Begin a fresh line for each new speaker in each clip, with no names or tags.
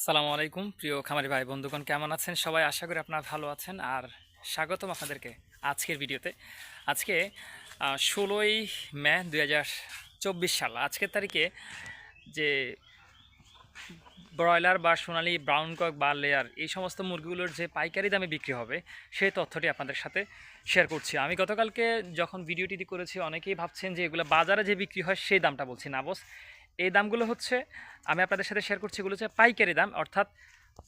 আসসালামু আলাইকুম। প্রিয় খামারি ভাই, বন্ধুগণ, কেমন আছেন? সবাই আশা করি আপনারা ভালো আছেন। আর স্বাগতম আপনাদেরকে আজকের ভিডিওতে। আজকে ষোলোই মে দুই সাল। আজকের তারিখে যে ব্রয়লার বা সোনালি, ব্রাউন কক বা লেয়ার এই সমস্ত মুরগিগুলোর যে পাইকারি দামে বিক্রি হবে, সেই তথ্যটি আপনাদের সাথে শেয়ার করছি। আমি গতকালকে যখন ভিডিওটি করেছি, অনেকেই ভাবছেন যে এগুলো বাজারে যে বিক্রি হয়, সেই দামটা বলছি। না বস এই দামগুলো হচ্ছে, আমি আপনাদের সাথে শেয়ার করছি, এগুলো হচ্ছে পাইকারি দাম। অর্থাৎ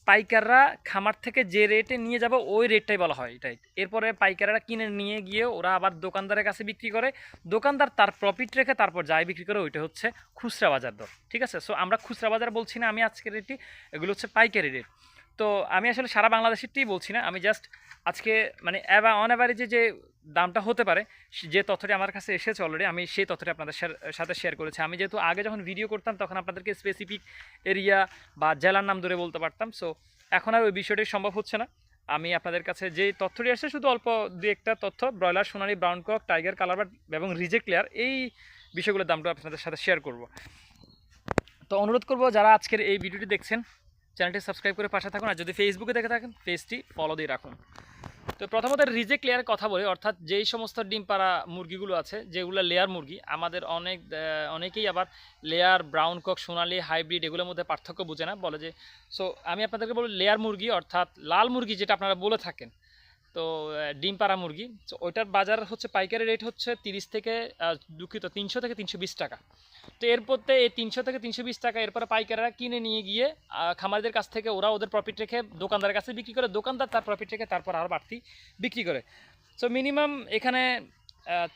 পাইকাররা খামার থেকে যে রেটে নিয়ে যাবে, ওই রেটটাই বলা হয় এটাই। এরপরে পাইকাররা কিনে নিয়ে গিয়ে ওরা আবার দোকানদারের কাছে বিক্রি করে। দোকানদার তার প্রফিট রেখে তারপর যাই বিক্রি করে, ওইটা হচ্ছে খুচরা বাজার দর, ঠিক আছে? সো আমরা খুচরা বাজার বলছি না, আমি আজকের রেটটি এগুলো হচ্ছে পাইকারি রেট তো, আমি আসলে সারা বাংলাদেশেরটাই বলছি না, আমি জাস্ট আজকে মানে অ্যাভা অন অ্যাভারেজে যে দামটা হতে পারে যে তথ্যটি আমার কাছে এসেছে অলরেডি আমি সেই তথ্যটি আপনাদের সাথে শেয়ার করেছি। আমি যেহেতু আগে যখন ভিডিও করতাম, তখন আপনাদেরকে স্পেসিফিক এরিয়া বা জেলার নাম ধরে বলতে পারতাম। সো এখন আর ওই বিষয়টি সম্ভব হচ্ছে না। আমি আপনাদের কাছে যে তথ্যটি আসছে, শুধু অল্প দু একটা তথ্য, ব্রয়লার, সোনালি brown cock tiger colour bird এবং রিজেক্ট লেয়ার এই বিষয়গুলোর দামটা আপনাদের সাথে শেয়ার করব। তো অনুরোধ করব, যারা আজকের এই ভিডিওটি দেখছেন চ্যানেলটি সাবস্ক্রাইব করে পাশে থাকুন, আর যদি ফেসবুকে দেখে থাকেন পেজটি ফলো দিয়ে রাখুন। তো প্রথমত রিজেক্ট লেয়ার কথা বলি, অর্থাৎ যেই সমস্ত ডিম পাড়া মুরগিগুলো আছে, যেগুলো লেয়ার মুরগি, আমাদের অনেক অনেকেই আবার লেয়ার ব্রাউন কক, সোনালি, হাইব্রিড এগুলোর মধ্যে পার্থক্য বোঝে না, বলে যে সো আমি আপনাদেরকে বলি লেয়ার মুরগি, অর্থাৎ লাল মুরগি যেটা আপনারা বলে থাকেন তো ডিম পাড়া মুরগি। তো ওইটার বাজার হচ্ছে, পাইকারি রেট হচ্ছে তিরিশ থেকে দুঃখিত, তিনশো থেকে তিনশো বিশ টাকা। তো এরপরতে এই তিনশো থেকে তিনশো বিশ টাকা, এরপরে পাইকাররা কিনে নিয়ে গিয়ে খামারদের কাছ থেকে ওরা ওদের প্রফিট রেখে দোকানদারের কাছে বিক্রি করে, দোকানদার তার প্রফিট রেখে তারপর আরও বাড়তি বিক্রি করে। সো মিনিমাম এখানে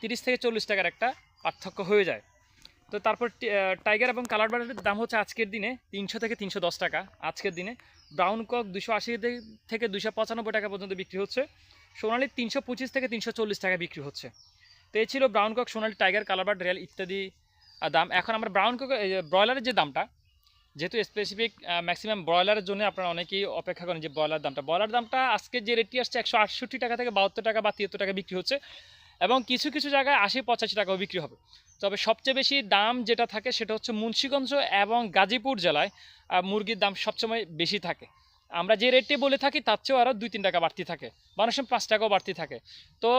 তিরিশ থেকে চল্লিশ টাকার একটা পার্থক্য হয়ে যায়। তো, তারপর টাইগার এবং কালার বার্ডের দাম হচ্ছে আজকের দিনে তিনশো থেকে তিনশো দশ টাকা, আজকের দিনে। ব্রাউন কক দুশো আশি থেকে দুশো পঁচানব্বই টাকা পর্যন্ত বিক্রি হচ্ছে। সোনালি তিনশো পঁচিশ থেকে তিনশো চল্লিশ টাকা বিক্রি হচ্ছে। তো এই ছিল ব্রাউন কক, সোনালি টাইগার কালারবার্ড রিয়াল ইত্যাদি দাম। এখন আমরা ব্রাউন কক ব্রয়লারের যে দামটা, যেহেতু স্পেসিফিক ম্যাক্সিমাম ব্রয়লারের জন্য আপনারা অনেকেই অপেক্ষা করেন যে ব্রয়লার দামটা। ব্রয়লার দামটা আজকে যে রেটটি আসছে একশো আটষট্টি টাকা থেকে বাহাত্তর টাকা বা তিয়াত্তর টাকা বিক্রি হচ্ছে। এবং কিছু কিছু জায়গায় আশি পঁচাশি টাকাও বিক্রি হবে। তবে সবচেয়ে বেশি দাম যেটা থাকে সেটা হচ্ছে মুন্সীগঞ্জ এবং গাজীপুর জেলায় মুরগির দাম সবসময় বেশি থাকে। আমরা যে রেটটি বলে থাকি তার চেয়েও আরও দুই তিন টাকা বাড়তি থাকে। মানুষ পাঁচ টাকাও বাড়তি থাকে। তো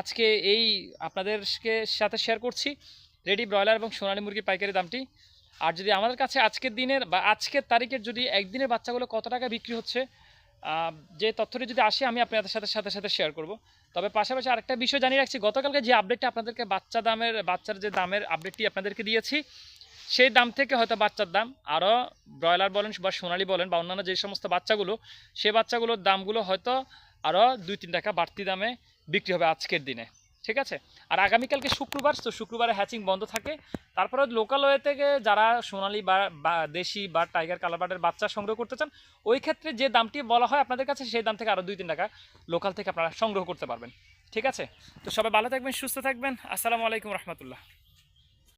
আজকে এই আপনাদেরকে সাথে শেয়ার করছি রেডি ব্রয়লার এবং সোনালী মুরগির পাইকারি দামটি। আর যদি আমাদের কাছে আজকের দিনের বা আজকের তারিখের যদি একদিনের বাচ্চাগুলো কত টাকা বিক্রি হচ্ছে যে তথ্যটি যদি আসে, আমি আপনাদের সাথে সাথে সাথে শেয়ার করব। তবে পাশাপাশি আরেকটা বিষয় জানিয়ে রাখছি। গতকালকে যে আপডেটটা আপনাদেরকে বাচ্চা দামের, বাচ্চার যে দামের আপডেটটি আপনাদেরকে দিয়েছি, সেই দাম থেকে হয়তো বাচ্চার দাম, আরও ব্রয়লার বলেন বা সোনালি বলেন বা অন্যান্য যে সমস্ত বাচ্চাগুলো, সে বাচ্চাগুলোর দামগুলো হয়তো আরও দুই, তিন টাকা বাড়তি দামে বিক্রি হবে আজকের দিনে। ঠিক আছে? আর আগামীকালকে শুক্রবার, তো শুক্রবারে হ্যাচিং বন্ধ থাকে। তারপরে লোকাল ওয়ে থেকে যারা সোনালি বা দেশি বা টাইগার কালারবার্ডের বাচ্চা সংগ্রহ করতে চান, ওই ক্ষেত্রে যে দামটি বলা হয় আপনাদের কাছে, সেই দাম থেকে আরও দুই, তিন টাকা লোকাল থেকে আপনারা সংগ্রহ করতে পারবেন। ঠিক আছে? তো সবাই ভালো থাকবেন, সুস্থ থাকবেন। আসসালামু আলাইকুম রহমতুল্লাহ।